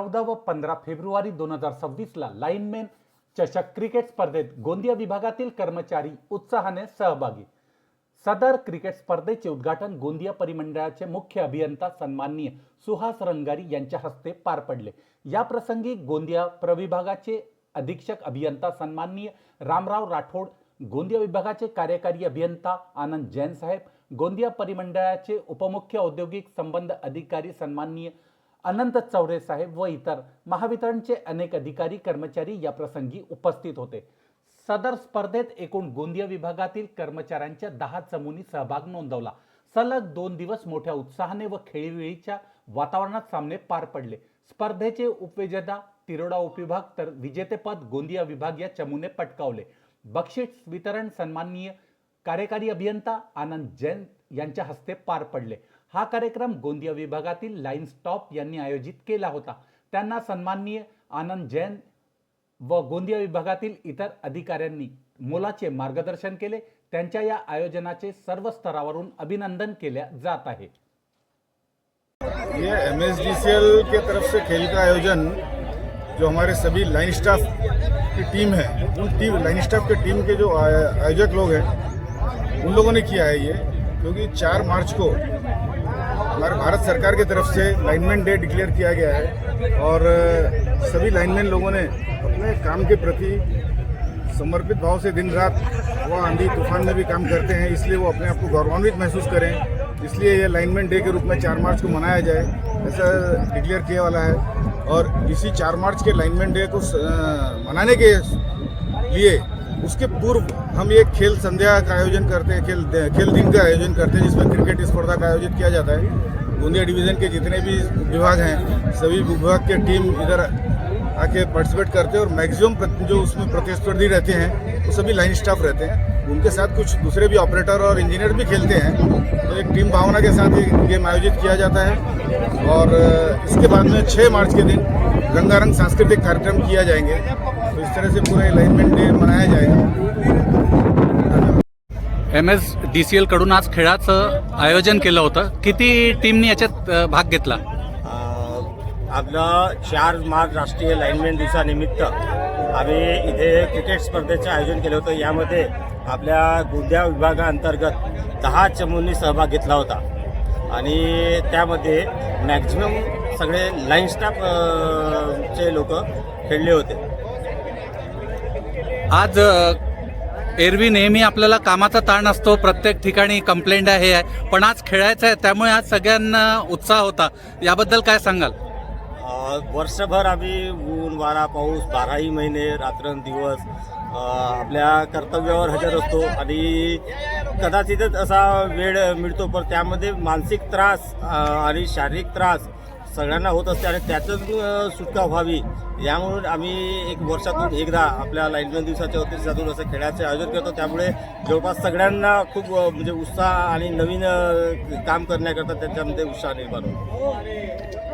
चौदा व पंधरा फेब्रुवारी दोन हजार सव्वीसला लाईनमॅन चषक क्रिकेट स्पर्धेत गोंदिया विभागातील कर्मचारी उत्साहाने सहभागी. सदर क्रिकेट स्पर्धेचे उद्घाटन गोंदिया परिमंडळाचे मुख्य अभियंता सन्माननीय सुहास रंगारी यांच्या हस्ते पार पडले. या प्रसंगी गोंदिया प्रविभागाचे अधीक्षक अभियंता सन्माननीय रामराव राठोड गोंदिया विभागाचे कार्यकारी अभियंता आनंद जैन साहेब गोंदिया परिमंडळाचे उपमुख्य औद्योगिक संबंध अधिकारी सन्माननीय अनंत चौरे साहेब व इतर महावितरणचे अनेक अधिकारी कर्मचारी या प्रसंगी उपस्थित होते. सदर स्पर्धेत एकूण गोंदिया विभागातील कर्मचाऱ्यांच्या दहा चमूंनी सहभाग नोंदवला. सलग दोन दिवस मोठ्या उत्साहाने व खेळीवेळीच्या वातावरणात सामने पार पडले. स्पर्धेचे उपविजेता तिरोडा उपविभाग तर विजेतेपद गोंदिया विभाग या चमूने पटकावले. बक्षीस वितरण सन्माननीय कार्यकारी अभियंता आनंद जैन यांच्या हस्ते पार पडले. हा कार्यक्रम गोंदिया विभागातील लाईन्स टॉप यांनी आयोजित केला होता. त्यांना सन्माननीय आनंद जैन व गोंदिया विभागातील इतर अधिकाऱ्यांनी मोलाचे मार्गदर्शन केले. त्यांच्या या आयोजनाचे सर्व स्तरावरून अभिनंदन केल्या जात आहे. ये M S D C L के तरफ से खेल का आयोजन जो हमारे सभी लाइन स्टाफ की टीम है उन टीम लाइन स्टाफ के टीम के जो आय- आयोजक लोग हैं उन लोगों ने किया है ये क्योंकि चार मार्च को हमारे भारत सरकार की तरफ़ से लाइनमैन डे डिक्लेयर किया गया है और सभी लाइनमैन लोगों ने अपने काम के प्रति समर्पित भाव से दिन रात वो आंधी, तूफ़ान में भी काम करते हैं, इसलिए वो अपने आप को गौरवान्वित महसूस करें। इसलिए ये लाइनमैन डे के रूप में चार मार्च को मनाया जाए, ऐसा डिक्लेयर किया वाला है। और इसी चार मार्च के लाइनमैन डे को मनाने के लिए उसके पूर्व हम एक खेल संध्या का आयोजन करते हैं, खेल खेल दिन का आयोजन करते हैं, जिसमें क्रिकेट स्पर्धा का आयोजित किया जाता है। गोंदिया डिवीज़न के जितने भी विभाग हैं, सभी विभाग के टीम इधर आके पार्टिसिपेट करते हैं और मैक्सिमम जो उसमें प्रतिस्पर्धी रहते हैं, वो सभी लाइन स्टाफ रहते हैं। उनके साथ कुछ दूसरे भी ऑपरेटर और इंजीनियर भी खेलते हैं। तो एक टीम भावना के साथ ये गेम आयोजित किया जाता है और इसके बाद में 6 मार्च के दिन रंगारंग सांस्कृतिक कार्यक्रम किया जाएँगे। तो इस तरह से पूरा अलाइनमेंट डे मनाया जाएगा। एम एस डी सी एलकडून आज खेळाचं आयोजन केलं होतं. किती टीमनी याच्यात भाग घेतला? आपलं चार मार्च राष्ट्रीय लाईनमॅन दिवसानिमित्त आम्ही इथे क्रिकेट स्पर्धेचं आयोजन केलं होतं. यामध्ये आपल्या गोंदिया विभागाअंतर्गत दहा चमूंनी सहभाग घेतला होता. आणि त्यामध्ये मॅक्झिमम सगळे लाईन स्टाफ अ, चे लोक खेळले होते. आज एरवी नेहमी आपल्याला कामाचा ताण असतो प्रत्येक ठिकाणी कंप्लेंट आहे आहे. पण आज खेळायचं आहे त्यामुळे आज सगळ्यांना उत्साह होता. याबद्दल काय सांगाल? वर्षभर आम्ही ऊन वारा पाऊस बाराही महिने रात्रंदिवस आपल्या कर्तव्यावर हजर असतो. आणि कदाचितच असा वेळ मिळतो पण त्यामध्ये मानसिक त्रास आणि शारीरिक त्रास सगळ्यांना होत असते आणि त्यातून सुटका व्हावी. यामुळे आम्ही एक वर्षातून एकदा आपल्या लाईनमॅन दिवसाच्या दिवसातून असं खेळाचे आयोजन करतो. त्यामुळे जवळपास सगळ्यांना खूप म्हणजे उत्साह आणि नवीन काम करण्याकरता त्यांच्यामध्ये उत्साह निर्माण होतो.